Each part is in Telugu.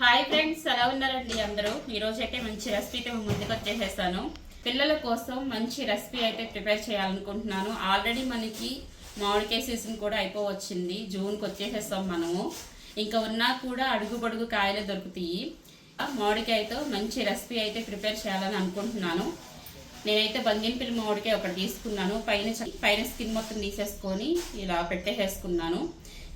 హాయ్ ఫ్రెండ్స్ ఎలా ఉన్నారండి అందరూ? ఈరోజు అయితే మంచి రెసిపీ అయితే ముందుకు వచ్చేసేసాను. పిల్లల కోసం మంచి రెసిపీ అయితే ప్రిపేర్ చేయాలనుకుంటున్నాను. ఆల్రెడీ మనకి మామిడికాయ సీజన్ కూడా అయిపోవచ్చింది. జూన్కి వచ్చేసేస్తాం మనము. ఇంకా ఉన్నా కూడా అడుగు పొడుగు కాయలు దొరుకుతాయి. మామిడికాయతో మంచి రెసిపీ అయితే ప్రిపేర్ చేయాలని అనుకుంటున్నాను. నేనైతే బంగినపల్లి మామిడికాయ ఒకటి తీసుకున్నాను. పైన పైన స్కిన్ మొత్తం తీసేసుకొని ఇలా పెట్టేసేసుకున్నాను.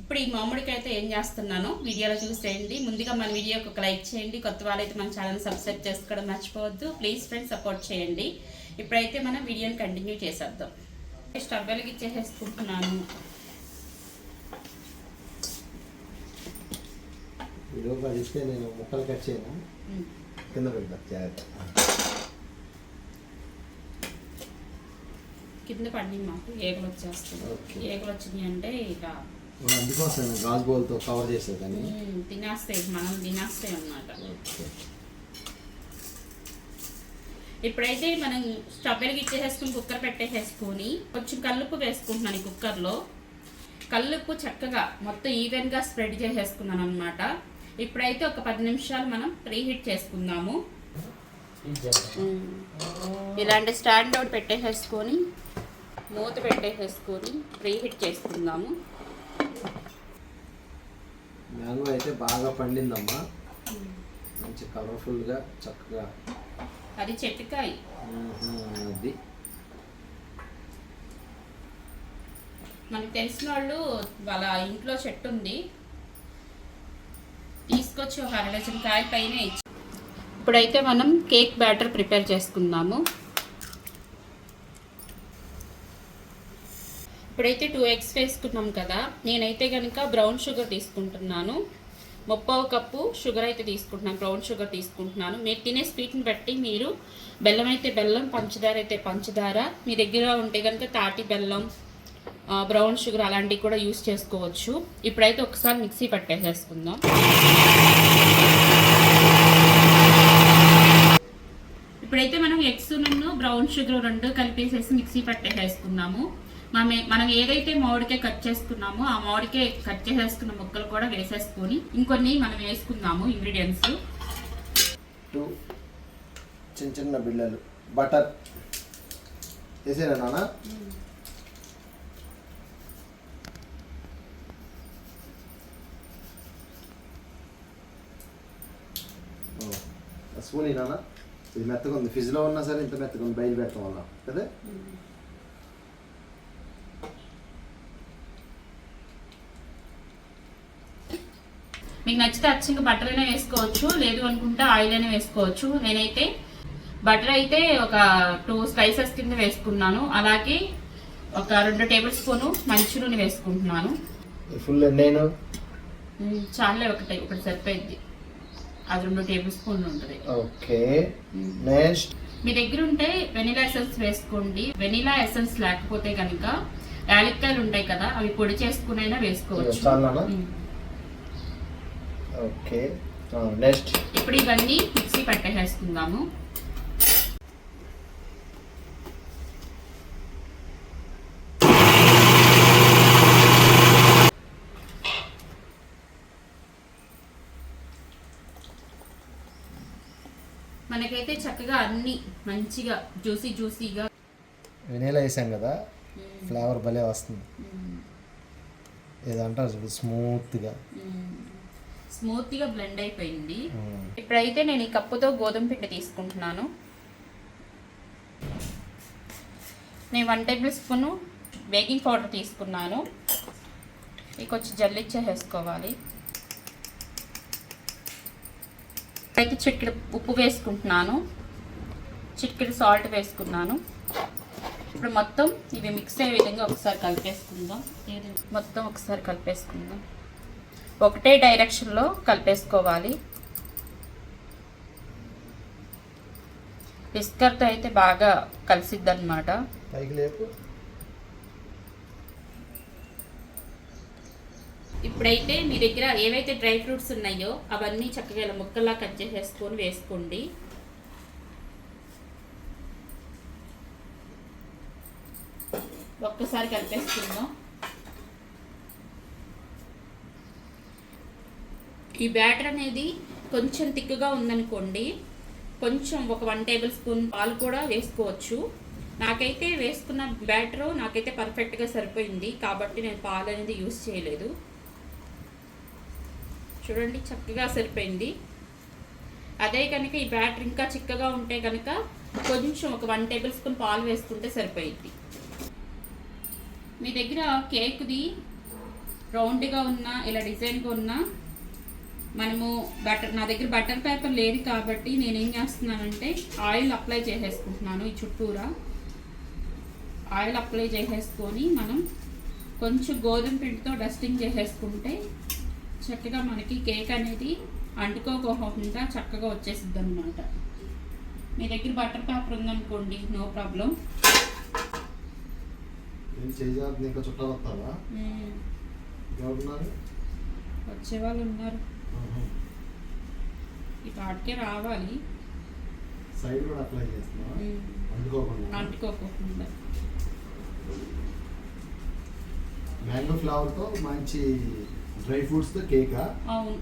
ఇప్పుడు ఈ మామిడికాయతో ఏం చేస్తున్నానో వీడియోలో చూసేయండి. ముందుగా మన వీడియోకి ఒక లైక్ చేయండి. కొత్త వాళ్ళైతే మన ఛానల్ సబ్స్క్రైబ్ చేసుకోవడం మర్చిపోవద్దు. ప్లీజ్ ఫ్రెండ్స్ సపోర్ట్ చేయండి. ఇప్పుడైతే మనం వీడియోని కంటిన్యూ చేసేద్దాం. స్టవ్ వెలిగించేసేసుకుంటున్నాను అది ఇస్తే నేను ముక్కలు కట్ చేయను. కింద పెడతా. జాగ్రత్త. కింద పడి మాకు ఏగలు వచ్చేస్తుంది. ఏగలు వచ్చినాయి అంటే ఇక అందుకోసం గాజు బౌల్తో కవర్ చేసేదని తినేస్తాయి మనం తినేస్తాయి అన్నమాట. ఇప్పుడైతే మనం స్టవ్ వెలిగించేసేసుకుని కుక్కర్ పెట్టేసేసుకొని కొంచెం కల్లుప్పు వేసుకుంటున్నాను ఈ కుక్కర్లో. కల్లుప్పు చక్కగా మొత్తం ఈవెన్గా స్ప్రెడ్ చేసేసుకున్నాను అనమాట ఇప్పుడైతే ఒక పది నిమిషాలు మనం ప్రీహీట్ చేసుకుందాము. ఇలాంటి స్టాండ్ ఒకటి పెట్టేసేసుకొని మూత పెట్టేసేసుకొని ప్రీహీట్ చేసుకుందాము. మ్యాంగో అయితే బాగా పండిందమ్మా. మంచి కలర్ఫుల్గా చక్కగా. అది చెట్టుకాయ. అది. మనకు తెలిసిన వాళ్ళు వాళ్ళ ఇంట్లో చెట్టు ఉంది. తీసుకొచ్చి ఒక అర డజన్ కాయ పైన ఇచ్చి ఇప్పుడైతే మనం కేక్ బ్యాటర్ ప్రిపేర్ చేసుకుందాము. ఇప్పుడైతే టూ ఎగ్స్ వేసుకున్నాం కదా నేనైతే కనుక బ్రౌన్ షుగర్ తీసుకుంటున్నాను. ముప్పావు కప్పు షుగర్ అయితే తీసుకుంటున్నాను బ్రౌన్ షుగర్ తీసుకుంటున్నాను. మీరు తినే స్వీట్ని బట్టి మీరు బెల్లం అయితే బెల్లం పంచదార అయితే పంచదార. మీ దగ్గర ఉంటే కనుక తాటి బెల్లం బ్రౌన్ షుగర్ అలాంటివి కూడా యూస్ చేసుకోవచ్చు. ఇప్పుడైతే ఒకసారి మిక్సీ పట్టేసేసుకుందాం. ఇప్పుడైతే మనం ఎగ్స్ నన్ను బ్రౌన్ షుగర్ రెండు కలిపేసేసి మిక్సీ పట్టేసేసుకుందాము మనం మనం ఏదైతే మామిడికాయ కట్ చేసుకున్నామో ఆ మామిడికాయ కట్ చేసేసుకున్న ముక్కలు కూడా వేసేసుకొని ఇంకొన్ని మనం వేసుకుందాము ఇంగ్రీడియంట్స్ టూ చిన్న చిన్న బిళ్ళలు. బటర్ వేసేనా నాన్న? స్పూన్ నాన్న. ఇది మెత్తగా ఉంది. ఫ్రిడ్జ్లో ఉన్నా సరే ఇంత మెత్తగా ఉంది. బయలు పెట్టడం వల్ల కదా? మీకు నచ్చితే అచ్చంగా బటర్ అయినా వేసుకోవచ్చు లేదు అనుకుంటే ఆయిల్ అయినా వేసుకోవచ్చు. నేనైతే బటర్ అయితే ఒక టూ స్లైసెస్ కింద వేసుకున్నాను. అలాగే ఒక రెండు టేబుల్ స్పూను మంచి నూనె వేసుకుంటున్నాను. ఫుల్ నేను చాలే ఒకటి ఒకటి సరిపోయింది. అది రెండు టేబుల్ స్పూన్లు ఉంటుంది. ఓకే. నెక్స్ట్ మీ దగ్గర ఉంటే వెనిలా ఎసెన్స్ వేసుకోండి. వెనిలా ఎసెన్స్ లేకపోతే కనుక యాలక్కాయలు ఉంటాయి కదా అవి పొడి చేసుకునైనా వేసుకోవచ్చు. ఓకే. నెక్స్ట్. ఇప్పుడు ఇవన్నీ మిక్సీ పట్టేసేసుకుందాము. మనకైతే చక్కగా అన్ని మంచిగా జ్యూసీ జ్యూసీగా. వెనీలా వేసాం కదా ఫ్లేవర్ భలే వస్తుంది. ఏదంటారు స్మూత్గా. స్మూత్గా బ్లెండ్ అయిపోయింది. ఇప్పుడైతే నేను ఈ కప్పుతో గోధుమ పిండి తీసుకుంటున్నాను. నేను one table spoon baking powder తీసుకున్నాను. ఇక కొంచెం జల్లిచ్చేసేసుకోవాలి అయితే చిటికెడు ఉప్పు వేసుకుంటున్నాను. చిటికెడు సాల్ట్ వేసుకున్నాను. ఇప్పుడు మొత్తం ఇవి మిక్స్ అయ్యే విధంగా ఒకసారి కలిపేసుకుందాం. మొత్తం ఒకసారి కలిపేసుకుందాం. ఒకటే డైరెక్షన్లో కలిపేసుకోవాలి. విస్కర్తో అయితే బాగా కలిసిద్ది అనమాట ఇప్పుడైతే మీ దగ్గర ఏవైతే డ్రై ఫ్రూట్స్ ఉన్నాయో అవన్నీ చక్కగా ఇలా ముక్కల్లా కట్ చేసేసుకొని వేసుకోండి. ఒక్కసారి కలిపేసుకుందాం. ఈ బ్యాటర్ అనేది కొంచెం తిక్కుగా ఉందనుకోండి కొంచెం ఒక వన్ టేబుల్ స్పూన్ పాలు కూడా వేసుకోవచ్చు. నాకైతే వేసుకున్న బ్యాటర్ నాకైతే పర్ఫెక్ట్గా సరిపోయింది కాబట్టి నేను పాలు అనేది యూస్ చేయలేదు. చూడండి చక్కగా సరిపోయింది. అదే కనుక ఈ బ్యాటర్ ఇంకా చిక్కగా ఉంటే కనుక కొంచెం ఒక వన్ టేబుల్ స్పూన్ పాలు వేసుకుంటే సరిపోయింది మీ దగ్గర కేక్ది రౌండ్గా ఉన్న ఇలా డిజైన్గా ఉన్న మనము బటర్ నా దగ్గర బటర్ పేపర్ లేదు కాబట్టి నేను ఏం చేస్తున్నానంటే ఆయిల్ అప్లై చేసేసుకుంటున్నాను ఈ చుట్టూరా. ఆయిల్ అప్లై చేసేసుకొని మనం కొంచెం గోధుమ పిండితో డస్టింగ్ చేసేసుకుంటే చక్కగా మనకి కేక్ అనేది అంటుకోకుండా చక్కగా వచ్చేసిద్ది అనమాట మీ దగ్గర బటర్ పేపర్ ఉందనుకోండి నో ప్రాబ్లం. వచ్చే వాళ్ళు ఉన్నారు. ఈ పాటికే రావాలి. సైడ్ కూడా అప్లై చేస్తున్నావా? ఉమ్, అందుకోకుండా అంటుకోకుండా. మ్యాంగో ఫ్లేవర్తో మంచి డ్రై ఫ్రూట్స్తో కేకా? అవును.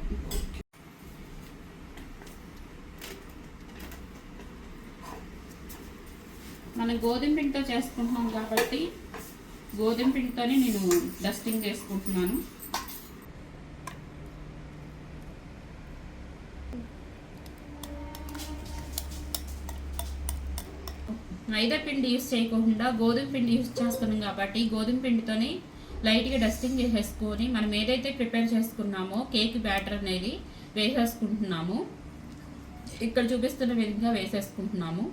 మనం గోధుమ పిండితో చేసుకుంటున్నాం కాబట్టి గోధుమ పిండితోనే నేను డస్టింగ్ చేసుకుంటున్నాను. మైదా పిండి యూస్ చేయకుండా గోధుమ పిండి యూస్ చేస్తున్నాం కాబట్టి గోధుమ పిండితోనే లైట్గా డస్టింగ్ చేసేసుకొని మనం ఏదైతే ప్రిపేర్ చేసుకున్నామో కేక్ బ్యాటర్ అనేది వేసేసుకుంటున్నాము. ఇక్కడ చూపిస్తున్న విధంగా వేసేసుకుంటున్నాము.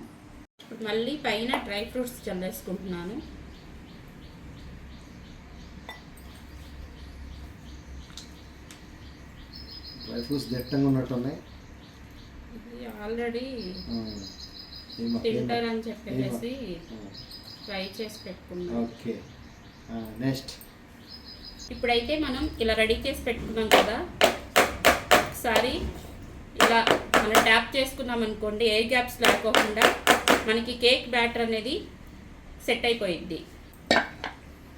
ఇప్పుడు మళ్ళీ పైన డ్రై ఫ్రూట్స్ చల్లేసుకుంటున్నాను డ్రై ఫ్రూట్స్ దట్టంగా ఉన్నట్టున్నాయి. ఇది ఆల్రెడీ. తింటారని చెప్పేసి ఫ్రై చేసి పెట్టుకున్నాను ఓకే. నెక్స్ట్. ఇప్పుడైతే మనం ఇలా రెడీ చేసి పెట్టుకున్నాం కదా ఒకసారి ఇలా మనం ట్యాప్ చేసుకున్నాం అనుకోండి ఏ గ్యాప్స్ లేకోకుండా మనకి కేక్ బ్యాటర్ అనేది సెట్ అయిపోయింది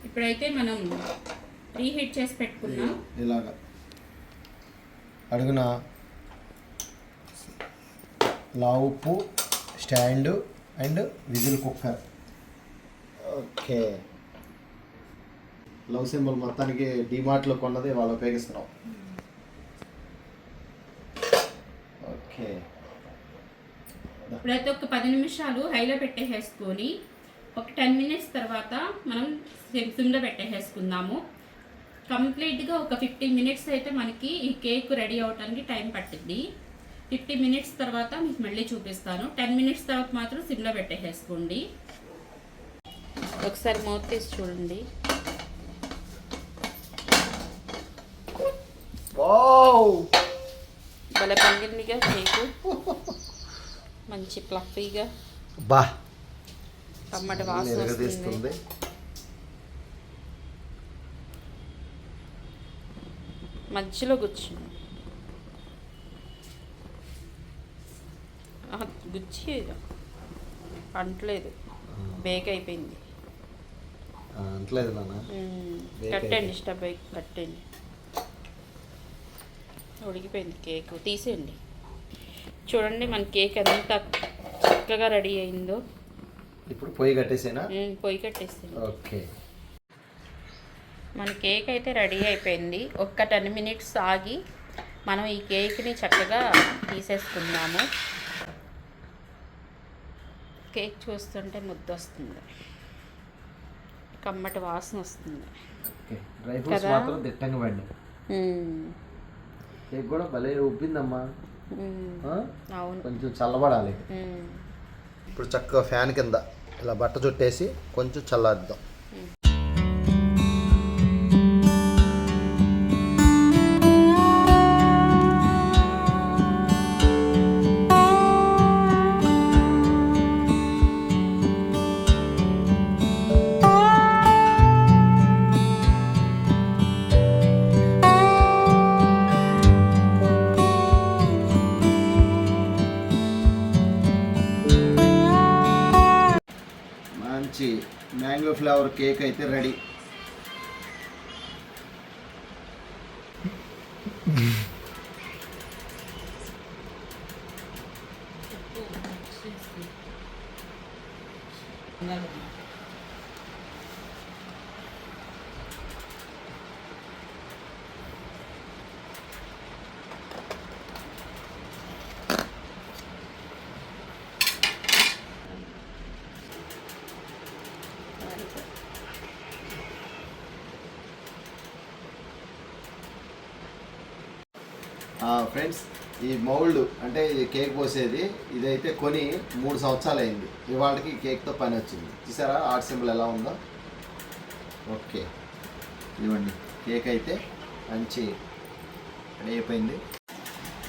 ఇప్పుడైతే మనం రీహీట్ చేసి పెట్టుకున్నాం. ఇలాగా. అడుగున? లావుప్పు stand and whistle cooker. Okay. Love symbol మొత్తానికి డిమార్ట్లో కొన్నది వాళ్ళు ఉపయోగిస్తున్నాం. ఓకే. ఇప్పుడైతే ఒక పది నిమిషాలు హైలో పెట్టేసేసుకొని ఒక టెన్ మినిట్స్ తర్వాత మనం సిమ్ సిమ్లో పెట్టేసేసుకుందాము. కంప్లీట్గా ఒక ఫిఫ్టీన్ మినిట్స్ అయితే మనకి ఈ కేక్ రెడీ అవడానికి టైం పట్టింది ఫిఫ్టీ మినిట్స్ తర్వాత మీకు మళ్ళీ చూపిస్తాను. టెన్ మినిట్స్ తర్వాత మాత్రం సిమ్లో పెట్టేసేసుకోండి. ఒకసారి మూత తీసి చూడండి. భలే పంగిందిగా కేకు. మంచి ప్లఫీగా. బా! కమ్మటి వాసన వస్తుంది. మధ్యలో కూర్చుంది గుచ్చి అంటలేదు. బేక్ అయిపోయింది అంటలేదు కట్టండి. స్టవ్ కట్టండి. ఉడికిపోయింది కేక్. తీసేయండి. చూడండి మన కేక్ ఎంత చక్కగా రెడీ అయిందో. ఇప్పుడు పొయ్యి కట్టేసేనా? పొయ్యి కట్టేసింది ఓకే. మన కేక్ అయితే రెడీ అయిపోయింది. ఒక్క టెన్ మినిట్స్ ఆగి మనం ఈ కేక్ని చక్కగా తీసేసుకుందాము. కేక్ చూస్తుంటే ముద్ద వస్తుంది కమ్మటి వాసన వస్తుంది. Okay dry fruits? మాత్రం దిట్టంగా పడి. కేక్ కూడా భలే ఉబ్బిందమ్మా? అవును. కొంచెం చల్లబడాలి. ఇప్పుడు చక్కగా ఫ్యాన్ కింద ఇలా బట్ట చుట్టేసి కొంచెం చల్లారుద్దాం. మ్యాంగో ఫ్లేవర్ కేక్ అయితే రెడీ ఫ్రెండ్స్ ఈ మౌల్డ్ అంటే ఇది కేక్ పోసేది ఇదైతే కొని మూడు సంవత్సరాలు అయింది ఇవాళకి కేక్తో పని వచ్చింది. చూసారా? ఆర్ట్ సింబల్ ఎలా ఉందో? ఓకే. ఇవ్వండి కేక్ అయితే మంచి అయిపోయింది.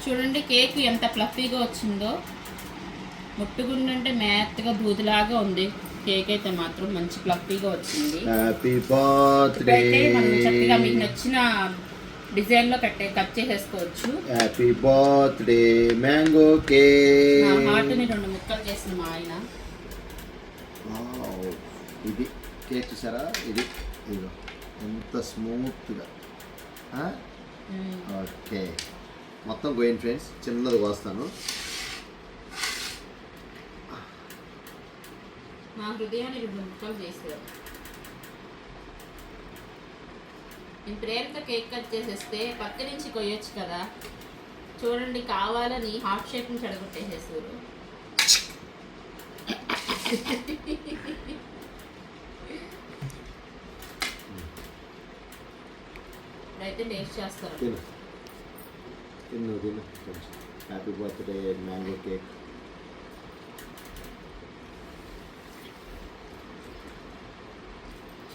చూడండి కేక్ ఎంత ఫ్లఫీగా వచ్చిందో. ముట్టుకుంటుంటే మెత్తగా దూదిలాగా ఉంది. కేక్ అయితే మాత్రం మంచి ఫ్లఫీగా వచ్చింది. హ్యాపీ బర్త్డే చక్కగా మీకు నచ్చిన డిజైన్లో కట్టే కట్ చేసేసుకోవచ్చు. హ్యాపీ బర్త్డే మ్యాంగో నా కేక్ హార్ట్ని రెండు ముక్కలు చేసిన మా ఆయన. ఇది కేక్ చూసారా? ఇది ఇదిగో ఎంత స్మూత్గా. ఓకే మొత్తం గోయిన్ ఫ్రెండ్స్ చిన్నది కోస్తాను. నా హృదయాన్ని రెండు ముక్కలు చేశారు. నేను ప్రేరతో కేక్ కట్ చేసేస్తే పక్క నుంచి కొయ్యొచ్చు కదా. చూడండి కావాలని హాఫ్ షేప్ నుంచి అడగొట్టేసేసారు అయితే టేస్ట్ చేస్తారు. హ్యాపీ బర్త్డే మ్యాంగో కేక్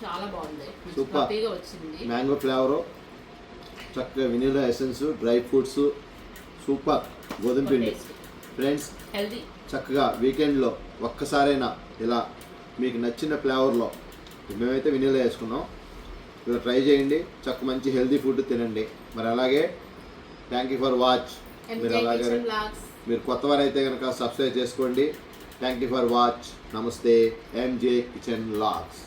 చాలా బాగుంది. హ్యాపీగా వచ్చింది. మ్యాంగో ఫ్లేవరు చక్కగా vanilla essence dry fruits super గోధుమ పిండి. Friends healthy. చక్కగా వీకెండ్లో ఒక్కసారైనా ఇలా మీకు నచ్చిన ఫ్లేవర్లో మేమైతే వెనిలా వేసుకున్నాం. ఇలా ట్రై చేయండి. చక్క మంచి హెల్తీ ఫుడ్ తినండి. మరి అలాగే థ్యాంక్ యూ ఫర్ వాచ్. మీరు అలాగే మీరు కొత్తవారైతే కనుక సబ్స్క్రైబ్ చేసుకోండి. Thank you for watch. నమస్తే. M J kitchen logs